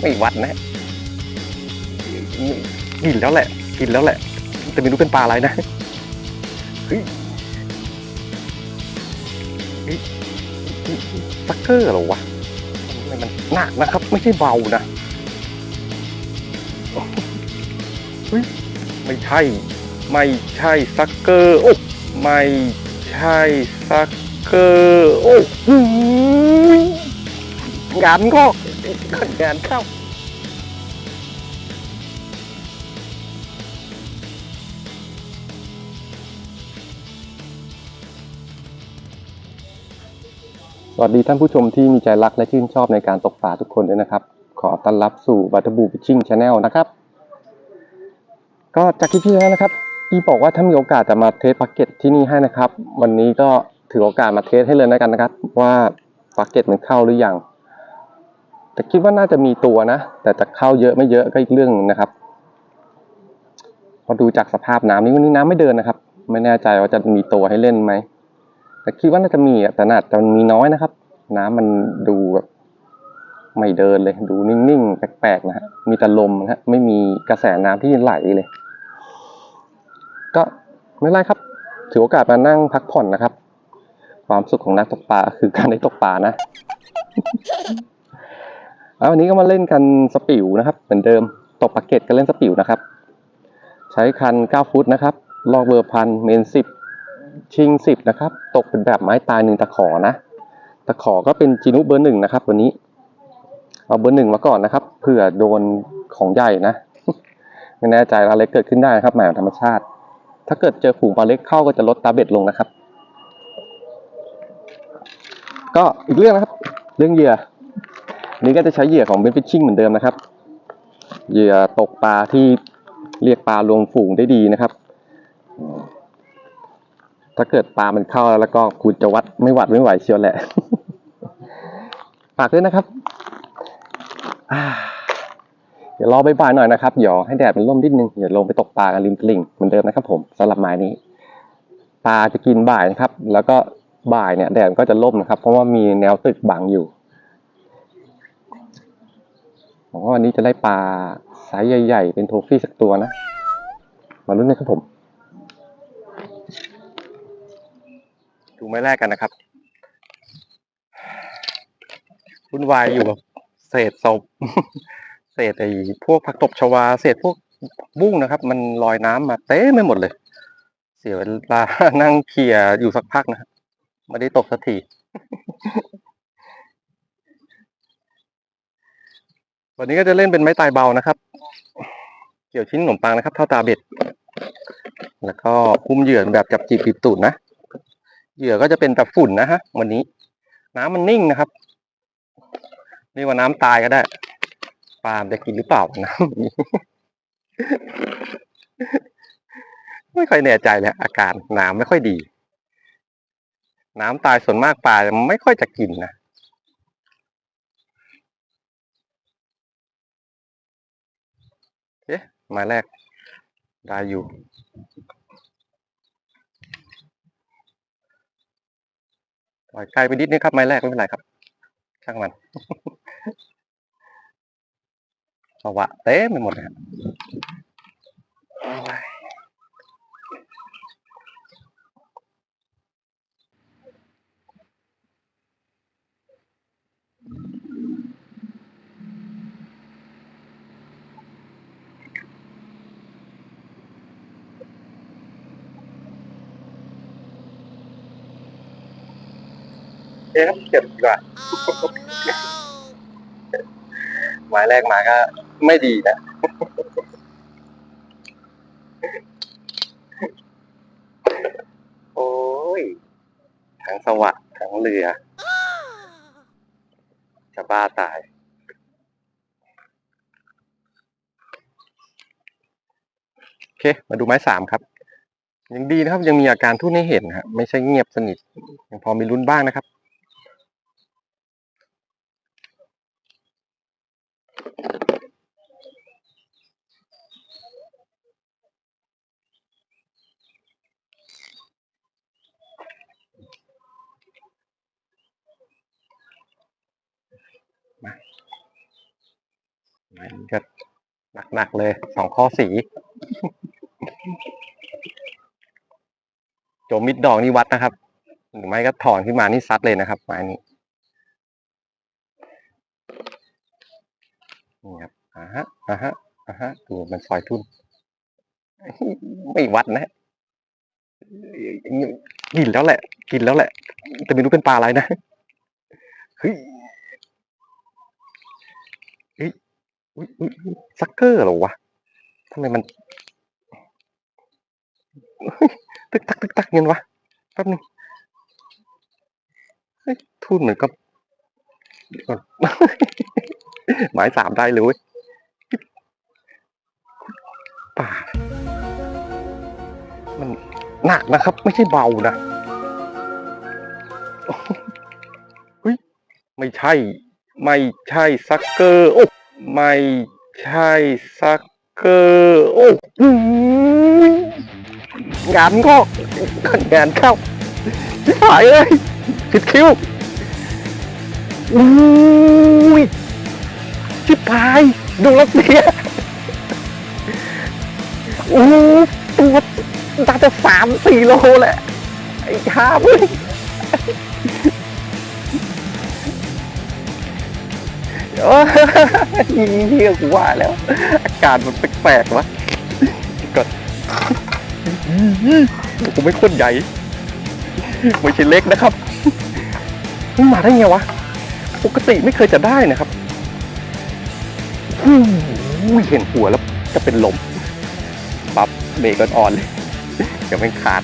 ไม่วัดนะกินแล้วแหละ กินแล้วแหละ แต่ไม่รู้เป็นปลาอะไรนะเฮ้ยซักเกอร์หรอวะทำไมมันหนักนะครับ ไม่ใช่เบานะเฮ้ยไม่ใช่ ไม่ใช่ซักเกอร์ โอ้ไม่ใช่ซักเกอร์ โอ้โหงานก็ งานเข้า สวัสดีท่านผู้ชมที่มีใจรักและชื่นชอบในการตกปลาทุกคนด้วยนะครับ ขอต้อนรับสู่บัตบูฟิชชิ่งชาแนลนะครับ ก็จากคลิปที่แล้วนะครับพี่บอกว่าถ้ามีโอกาสจะมาเทสพักเก็ตที่นี่ให้นะครับ วันนี้ก็ถือโอกาสมาเทสให้เลยแล้วกันนะครับ ว่าพักเก็ตมันเข้าหรือยัง แต่คิดว่าน่าจะมีตัวนะ แต่จะเข้าเยอะไม่เยอะก็อีกเรื่องนะครับพอดูจากสภาพน้ำนี้วันนี้น้ำไม่เดินนะครับ ไม่แน่ใจว่าจะมีตัวให้เล่นไหมแต่คิดว่าน่าจะมีอะแต่น่าจะมีน้อยนะครับ น้ำมันดูแบบไม่เดินเลย ดูนิ่งๆ แปลกๆนะฮะมีแต่ลมนะฮะไม่มีกระแสน้ำที่ไหลเลย ก็ไม่เป็นไรครับ ถือโอกาสมานั่งพักผ่อนนะครับ ความสุขของนักตกปลาคือการได้ตกปลานะ แล้ววันนี้ก็มาเล่นกันสปิวนะครับ เหมือนเดิมตกปลาเก็ตกันเล่นสปิวนะครับ ใช้คัน 9 ฟุตนะครับ ลอกเบอร์พันเมนสิบชิงสิบนะครับ ตกเป็นแบบไม้ตายหนึ่งตะขอนะ ตะขอก็เป็นจีนุเบอร์หนึ่งนะครับ วันนี้ เอาเบอร์หนึ่งมาก่อนนะครับเผื่อโดนของใหญ่นะไม่แน่ใจปลาเล็กเกิดขึ้นได้นะครับหมายธรรมชาติ ถ้าเกิดเจอฝูงปลาเล็กเข้าก็จะลดตาเบ็ดลงนะครับ ก็อีกเรื่องนะครับ เรื่องเหยื่อ นี่ก็จะใช้เหยื่อของเบนฟิชชิ่งเหมือนเดิมนะครับ เหยื่อตกปลาที่เรียกปลาลงฝูงได้ดีนะครับ ถ้าเกิดปลามันเข้าแล้วก็คุณจะวัดไม่หวัดไม่ไหวเชียวแหละฝากด้วยนะครับ เดี๋ยวรอบ่ายๆหน่อยนะครับเดี๋ยวให้แดดมันร่มนิดนึงเดี๋ยวลงไปตกปลากันริมตลิ่งเหมือนเดิมนะครับ ผมสำหรับหมายนี้ ปลาจะกินบ่ายนะครับ แล้วก็บ่ายเนี่ยแดดก็จะร่มนะครับ เพราะว่ามีแนวตึกบังอยู่ ผมว่าวันนี้จะได้ปลาไซส์ใหญ่ ๆ เป็นโทฟี่สักตัวนะ มาลุ้นกันครับผม ดูไม้แรกกันนะครับวุ่นวายอยู่กับเศษศพ เศษไอ้พวกผักตบชวา เศษพวกบุ้งนะครับ มันลอยน้ำมาเต็มไปหมดเลย เสียเวลานั่งเคลียร์อยู่สักพักนะไม่ได้ตกสักที วันนี้ก็จะเล่นเป็นไม้ตายเบานะครับ เกี่ยวชิ้นขนมปังนะครับ เท่าตาเบ็ด แล้วก็คุ้มเหยื่อแบบจับจีบปีบตูดนะ เหยื่อก็จะเป็นแบบฝุ่นนะฮะ วันนี้ น้ำมันนิ่งนะครับเรียกว่าน้ำตายก็ได้ปลาจะกินหรือเปล่าน้ำนี้ไม่ค่อยแน่ใจเลยอาการน้ำไม่ค่อยดี น้ำตายส่วนมากปลาไม่ค่อยจะกินนะ ไมาแรกได้อยู่ ปล่อยไกลไปนิดนึงครับ ไม้แรกไม่เป็นไรครับ ช่างมันสวะเต็มไปหมดเลยครับ เอ๊ะเก็บดีกว่า หมายแรกมาก็ไม่ดีนะ โอ้ยทั้งสวัสดทั้งเรือ จะบ้าตายโอเค มาดูไม้สามครับยังดีนะครับยังมีอาการทุ่นให้เห็นนะครับไม่ใช่เงียบสนิทยังพอมีลุ้นบ้างนะครับ มา อันนี้ก็ หนักๆเลยสองข้อสีโจมิดดอกนี่วัดนะครับ หรือไม่ก็ถอนขึ้นมานี่ซัดเลยนะครับไม้นี้นี่ครับอ่าฮะอ่าฮะอ่าฮะดูมันซอยทุ่น ไม่วัดนะกินแล้วแหละ กินแล้วแหละ แต่ไม่รู้เป็นปลาอะไรนะเฮ้ยเฮ้ย อุ๊ยอุ๊ยซักเกอร์เหรอวะทำไมมัน ตึกตักตึกตักเงินวะแป๊บนึงเฮ้ยทุนเหมือนกับเดี๋ยวก่อนหมายสามได้เลยเว้ยป่า มันหนักนะครับ ไม่ใช่เบานะเฮ้ยไม่ใช่ ไม่ใช่ซักเกอร์โอ้ ไม่ใช่ซักเกอร์โอ้งานก็งานเข้าชิบหายเลยผิดคิวอุ้ยชิบหายดูรัสเซียโอ้ตัวน่าจะสามสี่โลแหละไอ้ข้าเว้ย โอ้ยเฮียกูว่าแล้ว อาการมันแปลกๆวะกดผมไม่คนใหญ่ไม่ใช่เล็กนะครับมันมาได้ไงวะ ปกติไม่เคยจะได้นะครับอู้ยเห็นหัวแล้วจะเป็นลมปั๊บเบรกอ่อนๆเลยเดี๋ยวมันขาด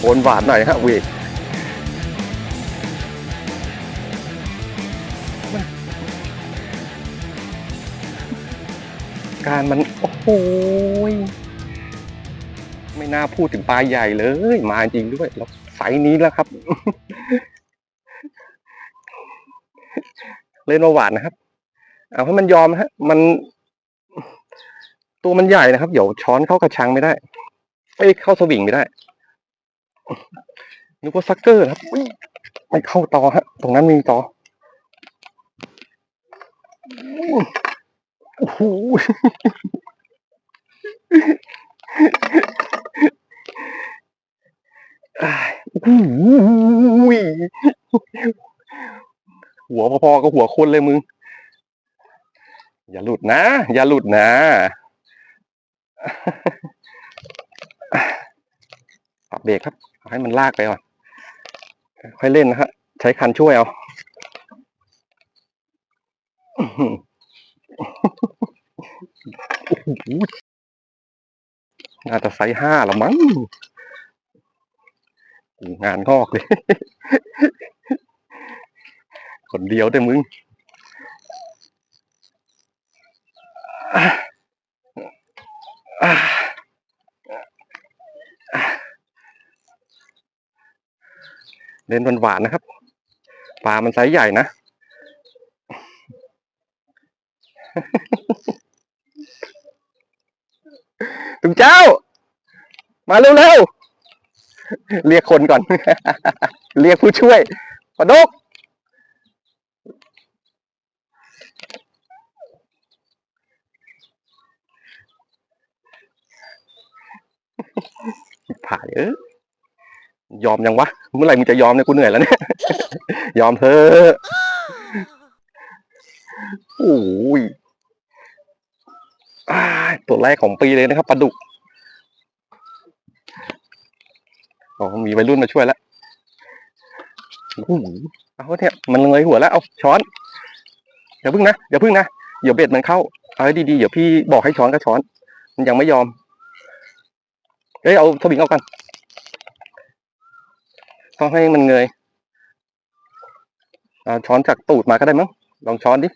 โอนหวานหน่อยฮะวกมันการมัน โอ้โหยไม่น่าพูดถึงปลาใหญ่เลย มาจริงด้วยแล้วไซส์นี้แล้วครับ เล่นมาหวานนะครับ เอาให้มันยอมนะฮะ มัน ตัวมันใหญ่นะครับ เดี๋ยวช้อนเข้ากระชังไม่ได้ เอ้ยเข้าสวิงไม่ได้ นึกว่าซักเกอร์นะครับไม่เข้าต่อฮะ ตรงนั้นมีต่อโอ้โหหัวพอๆกับหัวคนเลยมึง อย่าหลุดนะ อย่าหลุดนะ เบรกครับให้มันลากไปก่อน ค่อยเล่นนะฮะ ใช้คันช่วยเอา น่าจะไซส์ห้าละมั้งงานงอกเลย คนเดียวแต่มึงอะอะอะ เล่นหวานๆนะครับปลามันไซส์ใหญ่นะถุงเจ้า มาเร็วๆ เรียกคนก่อน เรียกผู้ช่วยปะดกผ่ายเออ ยอมยังวะ เมื่อไหร่มึงจะยอมเนี่ยกูเหนื่อยแล้วเนี่ย ยอมเถอะโอ้ยอ้ายตัวแรกของปีเลยนะครับปลาดุกอ๋อมีวัยรุ่นมาช่วยแล้วโอ้โหเอาเนี่ยมันเงยหัวแล้ว เอาช้อนอย่าพึ่งนะอย่าพึ่งนะเดี๋ยวเบ็ดมันเข้า เอาให้ดีๆเดี๋ยวพี่บอกให้ช้อนก็ช้อน มันยังไม่ยอม เอ้ยเอาสวิงเอากัน ต้องให้มันเงยเอาช้อนจากตูดมาก็ได้มั้งลองช้อนดิ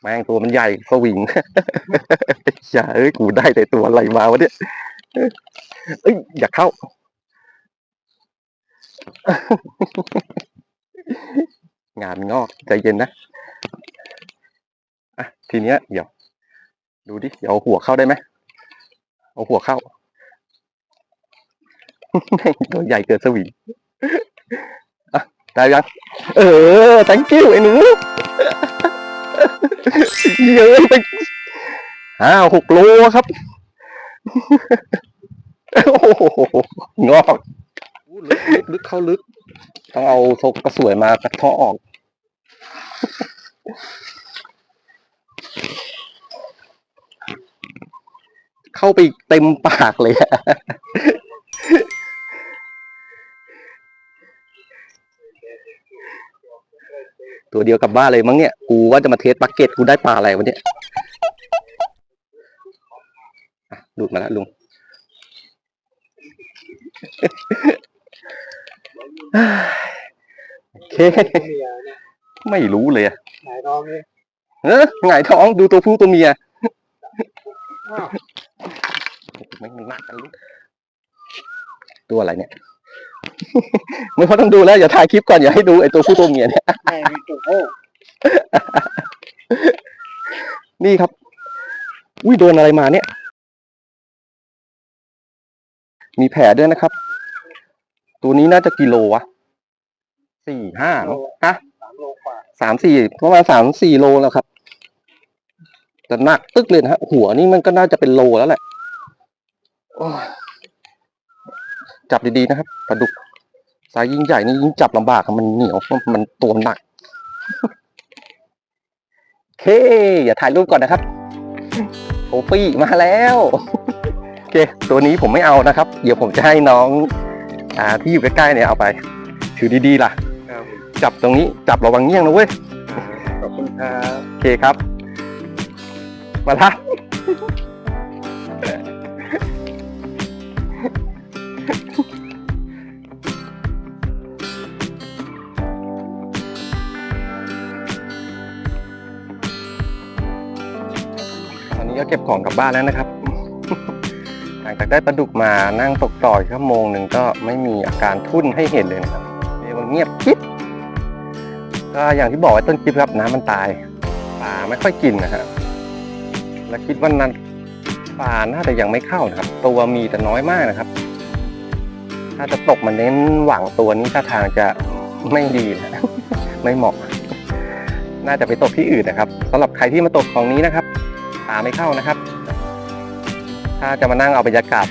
แม่งตัวมันใหญ่สวิงอย่าเอ้ยกูได้แต่ตัวอะไรมาวะเนี่ยเอ้ยอย่าเข้า งานงอกใจเย็นนะอะทีเนี้ยเดี๋ยว ดูดิเดี๋ยวหัวเข้าได้ไหมเอาหัวเข้า ตัวใหญ่เกินสวิงอะได้ยัง เออ thank you ไอ้หนูเยอะไปห้าหกโลครับ โอ้โหงอกลึกลึกลึกเข้าลึก ต้องเอาทกกระสวยมากระเทาะออก เข้าไปเต็มปากเลยอะ ตัวเดียวกลับบ้านเลยมั้งเนี่ย กูว่าจะมาเทสบักเก็ตกูได้ปลาอะไรวะเนี่ยอะหลุดมาแล้วลุง โอเคเมียเนี่ยไม่รู้เลยอะหายท้องนี่เออหงายท้องดูตัวผู้ตัวเมียอ้าวไม่งหนักกันลูกตัวอะไรเนี่ย ไม่พอต้องดูแล้วอย่าถ่ายคลิปก่อนอย่าให้ดูไอ้ตัวผู้ตัวเมียเนี่ยแม่มีจุกโอ้นี่ครับ อุ้ยโดนอะไรมาเนี่ย มีแผลด้วยนะครับ ตัวนี้น่าจะกิโลวะสี่ห้าฮะสามโลกว่าสามสี่ประมาณสามสี่โลแล้วครับแต่หนักตึกเลยนะฮะหัวนี่มันก็น่าจะเป็นโลแล้วแหละจับดีๆนะครับปลาดุก สายยิ่งใหญ่นี่ยิ่งจับลำบากครับมันเหนียวมันตัวหนักโอเคอย่าถ่ายรูปก่อนนะครับโทฟี่มาแล้วโอเคตัวนี้ผมไม่เอานะครับ เดี๋ยวผมจะให้น้องอ่าที่อยู่ใกล้ๆเนี่ยเอาไป ถือดีๆล่ะครับจับตรงนี้จับระวังเงี้ยงนะเว้ยขอบคุณครับโอเคครับ มาละ ก็เก็บของกลับบ้านแล้วนะครับ หลังจากได้ปลาดุกมานั่งตกต่อยชั่วโมงหนึ่งก็ไม่มีอาการทุ่นให้เห็นเลยนะครับเรียกว่าเงียบกิ๊บก็อย่างที่บอกไว้ต้นคลิปครับน้ำมันตายปลาไม่ค่อยกินนะฮะและคิดว่านั้นปลาน่าจะยังไม่เข้านะครับ ตัวมีแต่น้อยมากนะครับ ถ้าจะตกมาเน้นหวังตัวนี้ท่าทางจะไม่ดีนะไม่เหมาะ น่าจะไปตกที่อื่นนะครับสำหรับใครที่มาตกของนี้นะครับ ปลาไม่เข้านะครับ ถ้าจะมานั่งเอาบรรยากาศ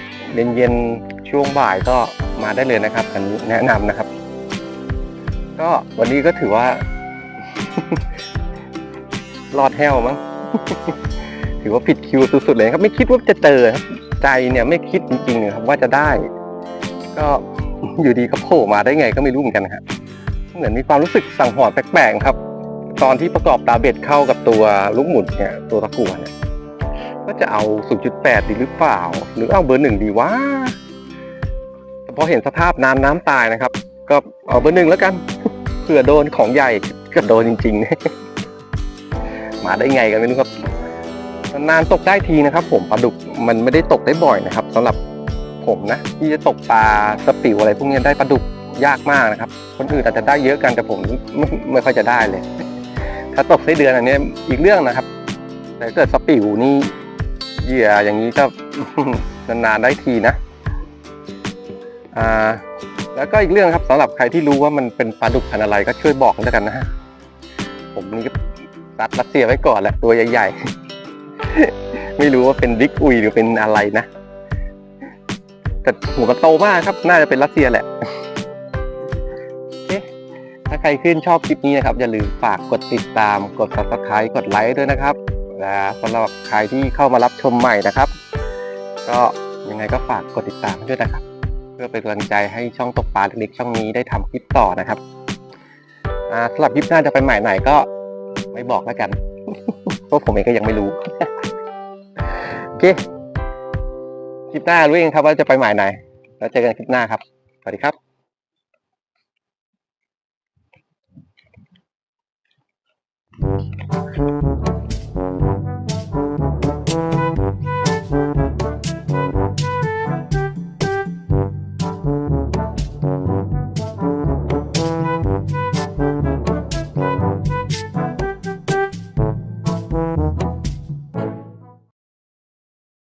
เย็นๆช่วงบ่ายก็มาได้เลยนะครับ อันนี้แนะนำนะครับ ก็วันนี้ก็ถือว่า รอดแห้วมั้งถือว่าผิดคิวสุดๆเลยครับ ไม่คิดว่าจะเจอครับใจเนี่ยไม่คิดจริงๆครับว่าจะได้ ก็อยู่ดีก็โผล่มาได้ไงก็ไม่รู้เหมือนกันครับเหมือนมีความรู้สึกสั่งหอนแปลกๆครับ ตอนที่ประกอบตาเบ็ดเข้ากับตัวลูกหมุนเนี่ยตัวตะกั่วเนี่ย ก็จะเอา 0.8 ดีหรือเปล่า หรือเอาเบอร์หนึ่งดีวะพอเห็นสภาพน้ำน้ำตายนะครับ ก็เอาเบอร์หนึ่งแล้วกัน เผื่อโดนของใหญ่ก็โดนจริง ๆ มาได้ไงกันไม่รู้ครับนานตกได้ทีนะครับ ผมปลาดุกมันไม่ได้ตกได้บ่อยนะครับสำหรับผมนะที่จะตกปลาสปิวอะไรพวกนี้ได้ปลาดุกยากมากนะครับ คนอื่นอาจจะได้เยอะกันแต่ผมไม่ไม่ค่อยจะได้เลย ถ้าตกไส้เดือนอันนี้อีกเรื่องนะครับ แต่เกิดสปิวนี่ เหยื่ออย่างนี้ก็ นานๆได้ทีนะ อ่า แล้วก็อีกเรื่องครับสำหรับใครที่รู้ว่ามันเป็นปลาดุกพันอะไรก็ช่วยบอกกันแล้วกันนะฮะผมนี่ก็ตัดรัสเซียไว้ก่อนแหละตัวใหญ่ๆ ไม่รู้ว่าเป็นบิ๊กอุยหรือเป็นอะไรนะ แต่หัวมันโตมากครับ น่าจะเป็นรัสเซียแหละถ้าใครขึ้นชอบคลิปนี้นะครับ อย่าลืมฝากกดติดตามกด subscribe กดไลค์ด้วยนะครับ และสำหรับใครที่เข้ามารับชมใหม่นะครับ ก็ยังไงก็ฝากกดติดตามด้วยนะครับ เพื่อเป็นกำลังใจให้ช่องตกปลาเล็กๆช่องนี้ได้ทำคลิปต่อนะครับสำหรับคลิปหน้าจะไปใหม่ไหนก็ไม่บอกแล้วกันเพราะผมเองก็ยังไม่รู้โอเคคลิปหน้ารู้เองครับว่าจะไปหมายไหน แล้วเจอกันคลิปหน้าครับ สวัสดีครับ